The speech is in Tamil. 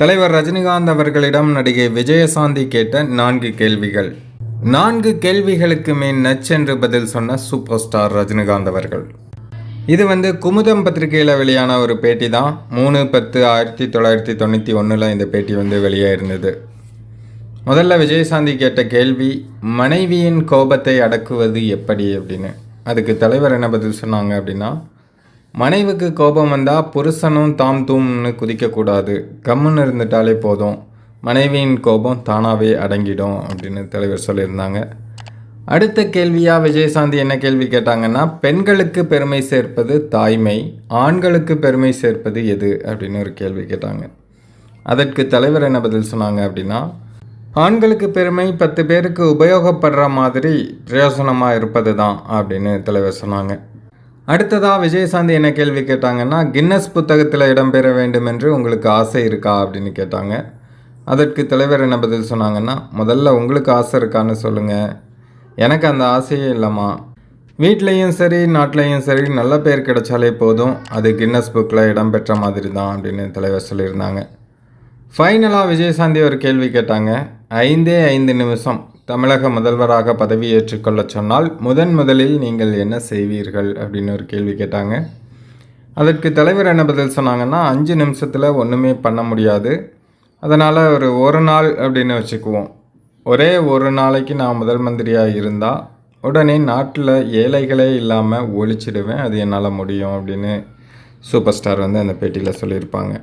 தலைவர் ரஜினிகாந்த் அவர்களிடம் நடிகை விஜயசாந்தி கேட்ட நான்கு கேள்விகள். நான்கு கேள்விகளுக்கு மேல் நச்சென்று பதில் சொன்ன சூப்பர் ஸ்டார் ரஜினிகாந்த் அவர்கள். இது வந்து குமுதம் பத்திரிகையில் வெளியான ஒரு பேட்டி தான். மூணு பத்து ஆயிரத்தி தொள்ளாயிரத்தி தொண்ணூற்றி ஒன்றில் இந்த பேட்டி வந்து வெளியே இருந்தது முதல்ல விஜயசாந்தி கேட்ட கேள்வி மனைவியின் கோபத்தை அடக்குவது எப்படி? அப்படின்னு. அதுக்கு தலைவர் என்ன பதில் சொன்னாங்க அப்படின்னா மனைவிக்கு கோபம் வந்தால் புருஷனும் தாம் தூம்னு குதிக்கக்கூடாது. கம்முன்னு இருந்துட்டாலே போதும். மனைவியின் கோபம் தானாகவே அடங்கிடும் அப்படின்னு தலைவர் சொல்லியிருந்தாங்க. அடுத்த கேள்வியாக விஜயசாந்தி என்ன கேள்வி கேட்டாங்கன்னா பெண்களுக்கு பெருமை சேர்ப்பது தாய்மை ஆண்களுக்கு பெருமை சேர்ப்பது எது அப்படின்னு ஒரு கேள்வி கேட்டாங்க. அதற்கு தலைவர் என்ன பதில் சொன்னாங்க அப்படின்னா ஆண்களுக்கு பெருமை பத்து பேருக்கு உபயோகப்படுற மாதிரி பிரயோசனமாக இருப்பது தான் அப்படின்னு தலைவர் சொன்னாங்க. அடுத்ததாக விஜயசாந்தி என்ன கேள்வி கேட்டாங்கன்னா கின்னஸ் புத்தகத்தில் இடம்பெற வேண்டும் என்று உங்களுக்கு ஆசை இருக்கா? அப்படின்னு கேட்டாங்க. அதற்கு தலைவர் என்ன பதில் சொன்னாங்கன்னா முதல்ல உங்களுக்கு ஆசை இருக்கான்னு சொல்லுங்கள் எனக்கு அந்த ஆசையே இல்லைம்மா. வீட்லேயும் சரி நாட்டிலையும் சரி நல்ல பேர் கிடைச்சாலே போதும். அது கின்னஸ் புக்கில் இடம்பெற்ற மாதிரி தான் அப்படின்னு தலைவர் சொல்லியிருந்தாங்க. ஃபைனலாக விஜயசாந்தி ஒரு கேள்வி கேட்டாங்க. ஐந்தே ஐந்து நிமிஷம் தமிழக முதல்வராக பதவியேற்றுக் கொள்ளச் சொன்னால் முதன் முதலில் நீங்கள் என்ன செய்வீர்கள்? அப்படின்னு ஒரு கேள்வி கேட்டாங்க. அதற்கு தலைவர் என்ன பதில் சொன்னாங்கன்னா அஞ்சு நிமிஷத்தில் ஒன்றுமே பண்ண முடியாது. அதனால் ஒரு ஒரு நாள் அப்படின்னு வச்சுக்குவோம். ஒரே ஒரு நாளைக்கு நான் முதல் மந்திரியாக இருந்தால் உடனே நாட்டில் ஏழைகளே இல்லாமல் ஒழிச்சிடுவேன். அது என்னால் முடியும் அப்படின்னு சூப்பர் ஸ்டார் வந்து அந்த பேட்டியில் சொல்லியிருப்பாங்க.